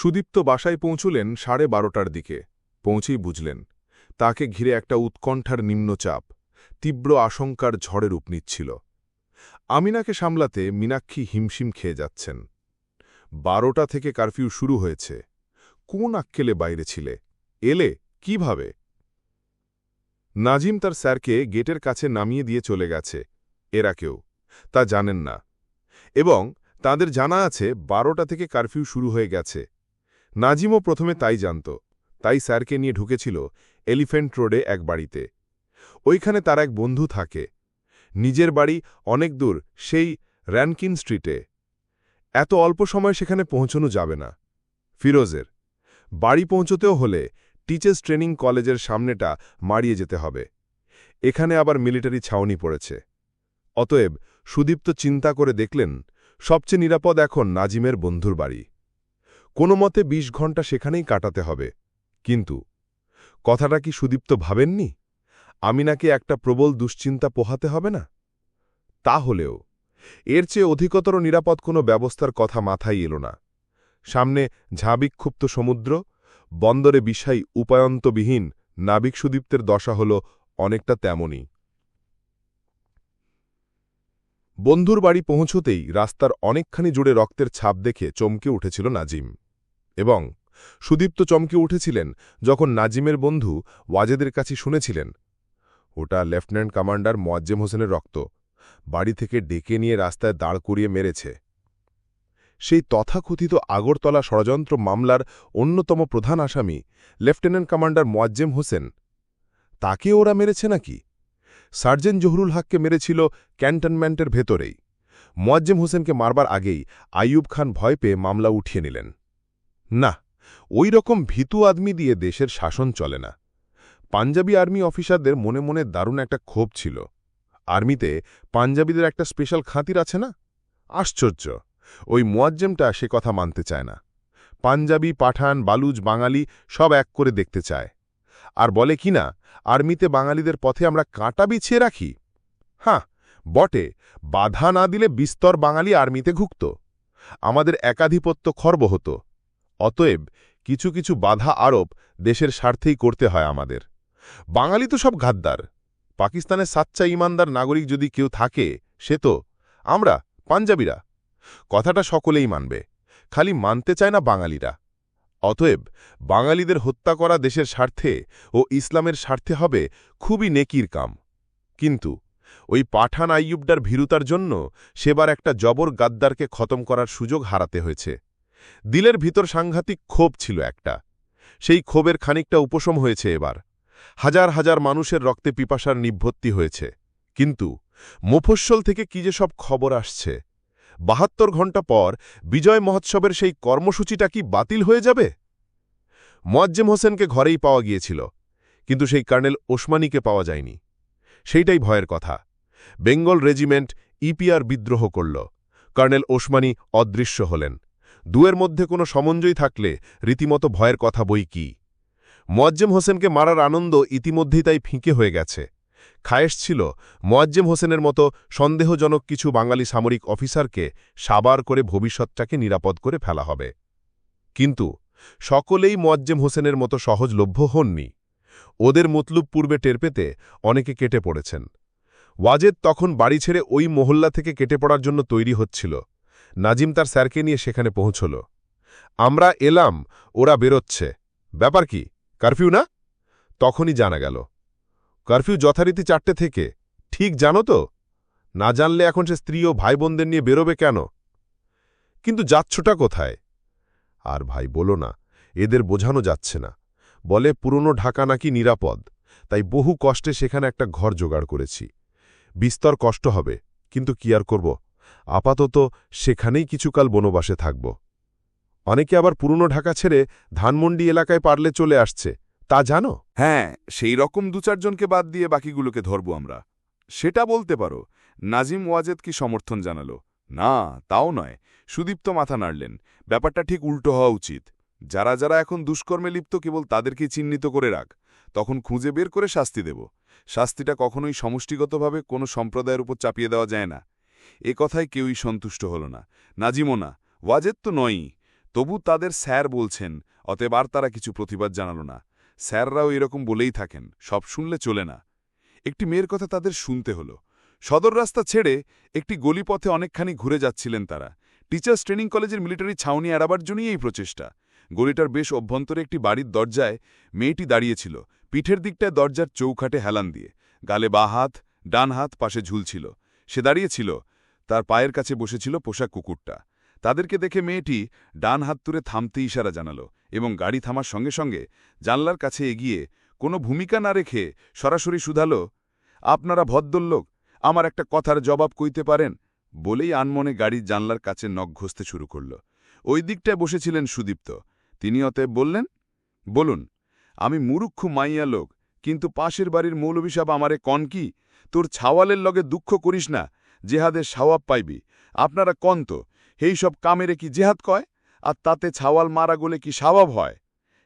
সুদীপ্ত বাসায় পৌঁছলেন সাড়ে বারোটার দিকে। পৌঁছেই বুঝলেন, তাকে ঘিরে একটা উৎকণ্ঠার নিম্নচাপ, তীব্র আশঙ্কার ঝড়ে রূপ নিচ্ছিল। আমিনাকে সামলাতে মীনাক্ষী হিমশিম খেয়ে যাচ্ছেন। বারোটা থেকে কারফিউ শুরু হয়েছে। কোন আক্কেলে বাইরে ছিলে? এলে কীভাবে? নাজিম তার স্যারকে গেটের কাছে নামিয়ে দিয়ে চলে গেছে। এরা কেউ, তা জানেন না। এবং তাদের জানা আছে, বারোটা থেকে কারফিউ শুরু হয়ে গেছে। নাজিমও প্রথমে তাই জানত, তাই স্যারকে নিয়ে ঢুকেছিল এলিফেন্ট রোডে এক বাড়িতে। ওইখানে তার এক বন্ধু থাকে। নিজের বাড়ি অনেক দূর, সেই র্যানকিন স্ট্রিটে। এত অল্প সময় সেখানে পৌঁছানো যাবে না। ফিরোজের। বাড়ি পৌঁছতেও হলে টিচার্স ট্রেনিং কলেজের সামনেটা মারিয়ে যেতে হবে। এখানে আবার মিলিটারি ছাউনি পড়েছে। অতএব সুদীপ্ত চিন্তা করে দেখলেন, সবচেয়ে নিরাপদ এখন নাজিমের বন্ধুর বাড়ি। কোনো মতে ২০ ঘণ্টা সেখানেই কাটাতে হবে। কিন্তু, কথাটা কি সুদীপ্ত ভাবেননি? আমি নাকি একটা প্রবল দুশ্চিন্তা পোহাতে হবে না? তা হলেও এর চেয়ে অধিকতর নিরাপদ কোনো ব্যবস্থার কথা মাথায় এল না। সামনে ঝাবিক্ষুপ্ত সমুদ্র, বন্দরে বিষাই উপায়ন্তবিহীন নাবিক সুদীপ্তের দশা হল অনেকটা তেমনই। বন্ধুর বাড়ি পৌঁছতেই রাস্তার অনেকখানি জুড়ে রক্তের ছাপ দেখে চমকে উঠেছিল নাজিম। এবং সুদীপ্ত চমকে উঠেছিলেন যখন নাজিমের বন্ধু ওয়াজেদের কাছে শুনেছিলেন। ওটা লেফটেন্যান্ট কমান্ডার মোয়াজ্জেম হোসেনের রক্ত। বাড়ি থেকে ডেকে নিয়ে রাস্তায় দাঁড় করিয়ে মেরেছে। সেই তথাকথিত আগরতলা ষড়যন্ত্র মামলার অন্যতম প্রধান আসামি লেফটেন্যান্ট কমান্ডার মোয়াজ্জেম হোসেন। তাকে ওরা মেরেছে নাকি? সার্জেন্ট জহুরুল হককে মেরেছিল ক্যান্টনমেন্টের ভেতরেই। মোয়াজ্জেম হোসেনকে মারবার আগেই আইয়ুব খান ভয় পেয়ে মামলা উঠিয়ে নিলেন। না ওই রকম ভীতু আদমি দিয়ে দেশের শাসন চলে না। পাঞ্জাবি আর্মি অফিসারদের মনে মনে দারুণ একটা ক্ষোভ ছিল। আর্মিতে পাঞ্জাবিদের একটা স্পেশাল খাতির আছে না? আশ্চর্য, ওই মোয়াজ্জেমটা সে কথা মানতে চায় না। পাঞ্জাবি, পাঠান বালুজ বাঙালি সব এক করে দেখতে চায়। আর বলে কি না, আর্মিতে বাঙালিদের পথে আমরা কাঁটা বিছিয়ে রাখি? হ্যাঁ বটে, বাধা না দিলে বিস্তর বাঙালি আর্মিতে ঘুক্ত আমাদের একাধিপত্য খর্ব হতো। অতএব কিছু কিছু বাধা আরোপ দেশের স্বার্থেই করতে হয় আমাদের। বাঙালি তো সব গাদ্দার। পাকিস্তানের সাচ্চা ইমানদার নাগরিক যদি কেউ থাকে, সে তো আমরা, পাঞ্জাবিরা। কথাটা সকলেই মানবে, খালি মানতে চায় না বাঙালিরা। অতএব বাঙালিদের হত্যা করা দেশের স্বার্থে ও ইসলামের স্বার্থে হবে খুবই নেকির কাম। কিন্তু ওই পাঠান আইয়ুবডার ভীরুতার জন্য সেবার একটা জবর গাদ্দারকে খতম করার সুযোগ হারাতে হয়েছে। দিলের ভিতর সাংঘাতিক ক্ষোভ ছিল একটা। সেই ক্ষোভের খানিকটা উপশম হয়েছে এবার। হাজার হাজার মানুষের রক্তে পিপাসার নিভ্যত্তি হয়েছে। কিন্তু মুফস্বল থেকে কি যে সব খবর আসছে? বাহাত্তর ঘণ্টা পর বিজয় মহোৎসবের সেই কর্মসূচিটা কি বাতিল হয়ে যাবে? মোয়াজ্জেম হোসেনকে ঘরেই পাওয়া গিয়েছিল, কিন্তু সেই কর্নেল ওসমানীকে পাওয়া যায়নি। সেইটাই ভয়ের কথা। বেঙ্গল রেজিমেন্ট ইপিআর বিদ্রোহ করল। কর্নেল ওসমানী অদৃশ্য হলেন। দুয়ের মধ্যে কোনো সমঞ্জয় থাকলে রীতিমতো ভয়ের কথা বই কি। মোয়াজ্জেম হোসেনকে মারার আনন্দ ইতিমধ্যেই তাই ফিঁকে হয়ে গেছে। খায়েশ ছিল মোয়াজ্জেম হোসেনের মতো সন্দেহজনক কিছু বাঙালি সামরিক অফিসারকে সাবার করে ভবিষ্যৎটাকে নিরাপদ করে ফেলা হবে। কিন্তু সকলেই মোয়াজ্জেম হোসেনের মতো সহজলভ্য হননি। ওদের মতলুব পূর্বে টের পেতে অনেকে কেটে পড়েছেন। ওয়াজেদ তখন বাড়ি ছেড়ে ওই মহল্লা থেকে কেটে পড়ার জন্য তৈরি হচ্ছিল। নাজিম তার স্যারকে নিয়ে সেখানে পৌঁছল। আমরা এলাম, ওরা বেরোচ্ছে। ব্যাপার কি, কারফিউ না? তখনই জানা গেল। কারফিউ যথারীতি চারটে থেকে। ঠিক জানো তো? না জানলে এখন সে স্ত্রী ও ভাই বোনদের নিয়ে বেরোবে কেন? কিন্তু যাচ্ছটা কোথায়? আর ভাই, বলো না, এদের বোঝানো যাচ্ছে না। বলে, পুরনো ঢাকা নাকি নিরাপদ, তাই বহু কষ্টে সেখানে একটা ঘর জোগাড় করেছি। বিস্তর কষ্ট হবে, কিন্তু কি আর করব? আপাতত সেখানেই কিছুকাল বনবাসে থাকব। অনেকে আবার পুরনো ঢাকা ছেড়ে ধানমন্ডি এলাকায় পারলে চলে আসছে। তা জানো? হ্যাঁ সেই রকম দু চারজনকে বাদ দিয়ে বাকিগুলোকে ধরব আমরা। সেটা বলতে পারো, নাজিম ওয়াজেদ কি সমর্থন জানালো? না, তাও নয়। সুদীপ্ত মাথা নাড়লেন। ব্যাপারটা ঠিক উল্টো হওয়া উচিত। যারা যারা এখন দুষ্কর্মে লিপ্ত কেবল তাদেরকেই চিহ্নিত করে রাখ। তখন খুঁজে বের করে শাস্তি দেব। শাস্তিটা কখনোই সমষ্টিগতভাবে কোনো সম্প্রদায়ের উপর চাপিয়ে দেওয়া যায় না। এ কথায় কেউই সন্তুষ্ট হল না। নাজিমও না। ওয়াজেদ তো নয়ই। তবু তাদের স্যার বলছেন, অতএব আর তারা কিছু প্রতিবাদ জানালো না। স্যাররাও এরকম বলেই থাকেন, সব শুনলে চলে না। একটি মেয়ের কথা তাদের শুনতে হলো। সদর রাস্তা ছেড়ে একটি গলিপথে অনেকখানি ঘুরে যাচ্ছিলেন তারা। টিচার্স ট্রেনিং কলেজের মিলিটারি ছাউনি এড়াবার জন্যই এই প্রচেষ্টা। গলিটার বেশ অভ্যন্তরে একটি বাড়ির দরজায় মেয়েটি দাঁড়িয়েছিল। পিঠের দিকটায় দরজার চৌখাটে হেলান দিয়ে। গালে বা হাত, ডান হাত পাশে ঝুলছিল। সে দাঁড়িয়েছিল তার পায়ের কাছে বসেছিল পোশাক কুকুরটা। তাদেরকে দেখে মেয়েটি ডান হাত তুলে থামতে ইশারা জানালো এবং গাড়ি থামার সঙ্গে সঙ্গে জানলার কাছে এগিয়ে কোনো ভূমিকা না রেখে সরাসরি শুধালো, আপনারা ভদ্রলোক, আমার একটা কথার জবাব কইতে পারেন? বলেই আনমনে গাড়ির জানলার কাছে নখ ঘষতে শুরু করল। ওই দিকটায় বসেছিলেন সুদীপ্ত। তিনি অতএব বললেন, বলুন, আমি মুরুক্ষু মাইয়া লোক, কিন্তু পাশের বাড়ির মৌলবী সাহেব আমারে কন কি? তোর ছাওয়ালের লগে দুঃখ করিস না জেহাদের সাওয়াব পাইবি। আপনারা কন্ত এই সব কামেরে কি জেহাদ কয়? আর তাতে ছাওয়াল মারা গেলে কি স্বভাব হয়?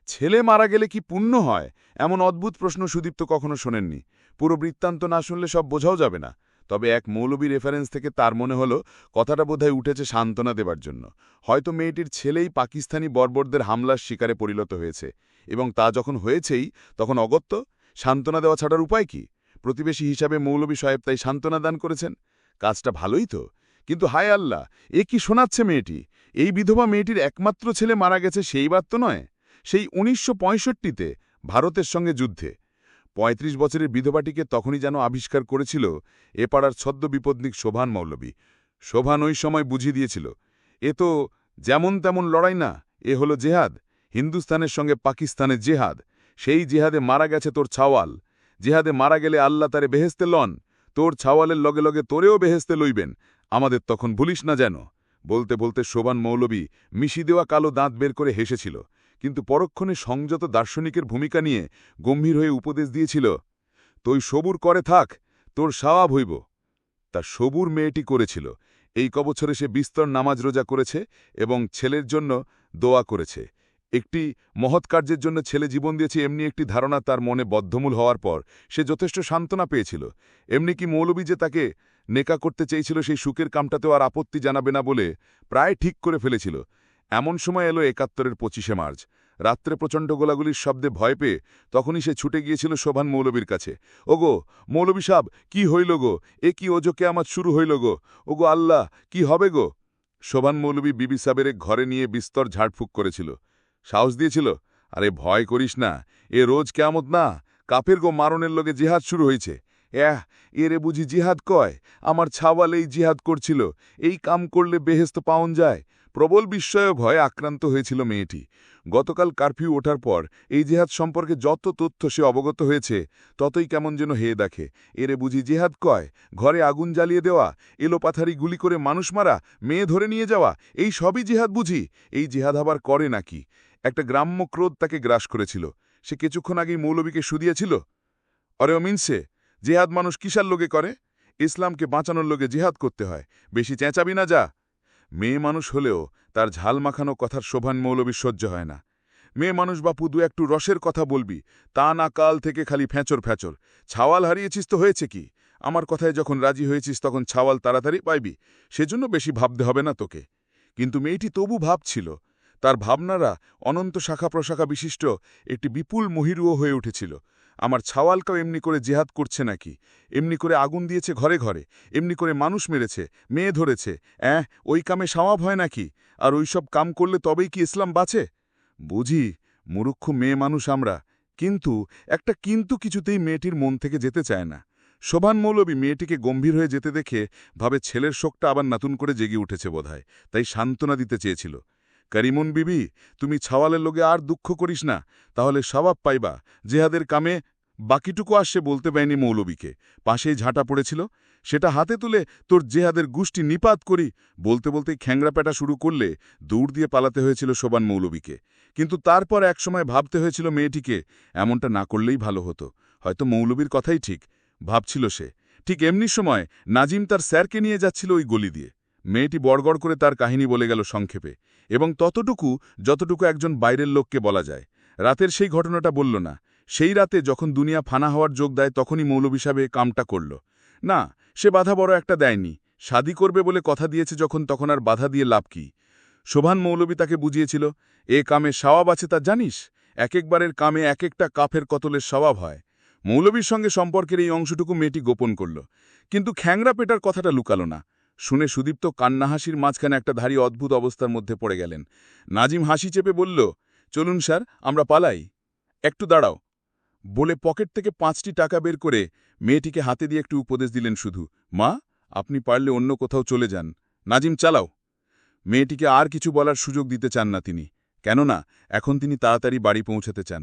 ছেলে মারা গেলে কি পুণ্য হয়? এমন অদ্ভুত প্রশ্ন সুদীপ্ত কখনো শোনেননি। পুরো বৃত্তান্ত না শুনলে সব বোঝাও যাবে না। তবে এক মৌলবী রেফারেন্স থেকে তার মনে হলো, কথাটা বোধহয় উঠেছে সান্ত্বনা দেবার জন্য। হয়তো মেয়েটির ছেলেই পাকিস্তানি বর্বরদের হামলার শিকারে পরিণত হয়েছে। এবং তা যখন হয়েছেই, তখন অগত্য? সান্ত্বনা দেওয়া ছাড়ার উপায় কি? প্রতিবেশী হিসাবে মৌলবী সাহেব তাই সান্ত্বনা দান করেছেন? কাজটা ভালোই তো। কিন্তু হায় আল্লাহ, এ কি শোনাচ্ছে মেয়েটি? এই বিধবা মেয়েটির একমাত্র ছেলে মারা গেছে সেই বার তো নয়? সেই উনিশশো পঁয়ষট্টিতে, ভারতের সঙ্গে যুদ্ধে। ৩৫ বছরের বিধবাটিকে তখনই যেন আবিষ্কার করেছিল এ পাড়ার ছদ্ম বিপদনিক শোভান মৌলবী শোভান ওই সময় বুঝিয়ে দিয়েছিল, এ তো যেমন তেমন লড়াই না, এ হলো জেহাদ। হিন্দুস্তানের সঙ্গে পাকিস্তানের জেহাদ। সেই জেহাদে মারা গেছে তোর ছাওয়াল। জেহাদে মারা গেলে আল্লাহ তারে বেহেস্তে লন। তোর ছাওয়ালের লগে লগে তোরেও বেহেস্তে লইবেন। আমাদের তখন ভুলিস না যেন। বলতে বলতে শোভান মৌলবী মিশি দেওয়া কালো দাঁত বের করে হেসেছিল, কিন্তু পরক্ষণে সংযত দার্শনিকের ভূমিকা নিয়ে গম্ভীর হয়ে উপদেশ দিয়েছিল, তুই সবুর করে থাক, তোর সাওয়াব হইব। তা সবুর মেয়েটি করেছিল। এই কবছরে সে বিস্তর নামাজ রোজা করেছে এবং ছেলের জন্য দোয়া করেছে। একটি মহৎ কার্যের জন্য ছেলে জীবন দিয়েছে এমনি একটি ধারণা তার মনে বদ্ধমূল হওয়ার পর। সে যথেষ্ট সান্ত্বনা পেয়েছিল। এমনি কি মৌলবী যে তাকে নেকা করতে চেয়েছিল সেই সুখের কামটাতেও আর আপত্তি জানাবে না বলে প্রায় ঠিক করে ফেলেছিল। এমন সময় এলো একাত্তরের পঁচিশে মার্চ। রাত্রে প্রচণ্ড গোলাগুলির শব্দে ভয় পেয়ে তখনই সে ছুটে গিয়েছিল শোভান মৌলবীর কাছে। ওগো, মৌলবী সাব কি হইল গো? এ কি ওজোকে আমার শুরু হইল গো? ওগো আল্লাহ, কি হবে গো? শোভান মৌলবী বিবি সাবের ঘরে নিয়ে বিস্তর ঝাড়ফুঁক করেছিল। সাহস দিয়েছিল? আরে ভয় করিস না, এ রোজ কেমত না, কাফের গো মারণের লগে জিহাদ শুরু হয়েছে। এহ, এরে বুঝি জিহাদ কয়? আমার ছাওয়ালেই জিহাদ করছিল, এই কাম করলে বেহেস্ত পাওন যায়। প্রবল বিস্ময় ভয়ে আক্রান্ত হয়েছিল মেয়েটি। গতকাল কারফিউ ওঠার পর এই জেহাদ সম্পর্কে যত তথ্য সে অবগত হয়েছে, ততই কেমন যেন হেয়ে দেখে। এরে বুঝি জেহাদ কয়? ঘরে আগুন জ্বালিয়ে দেওয়া, এলোপাথারি গুলি করে মানুষ মারা, মেয়ে ধরে নিয়ে যাওয়া, এই সবই জেহাদ বুঝি? এই জেহাদ আবার করে নাকি? একটা গ্রাম্য ক্রোধ তাকে গ্রাস করেছিল। সে কিছুক্ষণ আগেই মৌলবীকে শুধিয়েছিল, অরে অমিনসে জেহাদ মানুষ কিসার লোকে করে? ইসলামকে বাঁচানোর লোকে জেহাদ করতে হয়। বেশি চেঁচাবি না যা। মেয়ে মানুষ হলেও তার ঝাল মাখানো কথার শোভান মৌলবী সহ্য হয় না। মেয়ে মানুষ বাপু, দু একটু রসের কথা বলবি। তা না, কাল থেকে খালি ফ্যাঁচর ফ্যাঁচর। ছাওয়াল হারিয়েছিস তো হয়েছে কি? আমার কথায় যখন রাজি হয়েছিস, তখন ছাওয়াল তাড়াতাড়ি পাইবি। সেজন্য বেশি ভাবতে হবে না তোকে। কিন্তু মেয়েটি তবু ভাবছিল। তার ভাবনারা অনন্ত শাখা প্রশাখা বিশিষ্ট একটি বিপুল মহিরুও হয়ে উঠেছিল। আমার ছাওয়ালকাও এমনি করে জেহাদ করছে নাকি? এমনি করে আগুন দিয়েছে ঘরে ঘরে, এমনি করে মানুষ মেরেছে, মেয়ে ধরেছে, অ্যাঁ, ওই কামে সাওয়াব হয় নাকি? আর ওই সব কাম করলে তবেই কি ইসলাম বাঁচে? বুঝি, মুরুক্ষ মেয়ে মানুষ আমরা, কিন্তু একটা কিন্তু কিছুতেই মেয়েটির মন থেকে যেতে চায় না। শোভান মৌলবী মেয়েটিকে গম্ভীর হয়ে যেতে দেখে ভাবে ছেলের শোকটা আবার নতুন করে জেগে উঠেছে বোধহয়, তাই সান্ত্বনা দিতে চেয়েছিল। করিমন বিবি, তুমি ছাওয়ালের লোকে আর দুঃখ করিস না, তাহলে স্বভাব পাইবা, জেহাদের কামে বাকিটুকু আসছে বলতে পায়নি মৌলবীকে। পাশেই ঝাঁটা পড়েছিল, সেটা হাতে তুলে তোর জেহাদের গুষ্টি নিপাত করি, বলতে বলতে খ্যাংরা পেটা শুরু করলে দৌড় দিয়ে পালাতে হয়েছিল শোবান মৌলবীকে। কিন্তু তারপর একসময় ভাবতে হয়েছিল মেয়েটিকে, এমনটা না করলেই ভালো হতো। হয়তো মৌলবীর কথাই ঠিক, ভাবছিল সে। ঠিক এমনি সময় নাজিম তার স্যারকে নিয়ে যাচ্ছিল ওই গলি দিয়ে। মেয়েটি বড়গড় করে তার কাহিনী বলে গেল সংক্ষেপে। এবং ততটুকু যতটুকু একজন বাইরের লোককে বলা যায়। রাতের সেই ঘটনাটা বলল না। সেই রাতে যখন দুনিয়া ফানা হওয়ার যোগ দেয়, তখনই মৌলবী সাহেব কামটা করল। না, সে বাধা বড় একটা দেয়নি। শাদি করবে বলে কথা দিয়েছে যখন, তখন আর বাধা দিয়ে লাভ কি? শোভান মৌলবী তাকে বুঝিয়েছিল, এ কামে সওয়াব আছে তা জানিস? এক একবারের কামে এক একটা কাফের কতলের স্বভাব হয়? মৌলবীর সঙ্গে সম্পর্কের এই অংশটুকু মেয়েটি গোপন করল। কিন্তু খ্যাংরা পেটার কথাটা লুকালো না। শুনে সুদীপ্ত কান্নাহাসির মাঝখানে একটা ধারী অদ্ভুত অবস্থার মধ্যে পড়ে গেলেন। নাজিম হাসি চেপে বলল, চলুন স্যার, আমরা পালাই। একটু দাঁড়াও। বলে পকেট থেকে পাঁচটি টাকা বের করে মেয়েটিকে হাতে দিয়ে একটু উপদেশ দিলেন শুধু, মা, আপনি পারলে অন্য কোথাও চলে যান। নাজিম, চালাও। মেয়েটিকে আর কিছু বলার সুযোগ দিতে চান না তিনি। কেননা, এখন তিনি তাড়াতাড়ি বাড়ি পৌঁছাতে চান।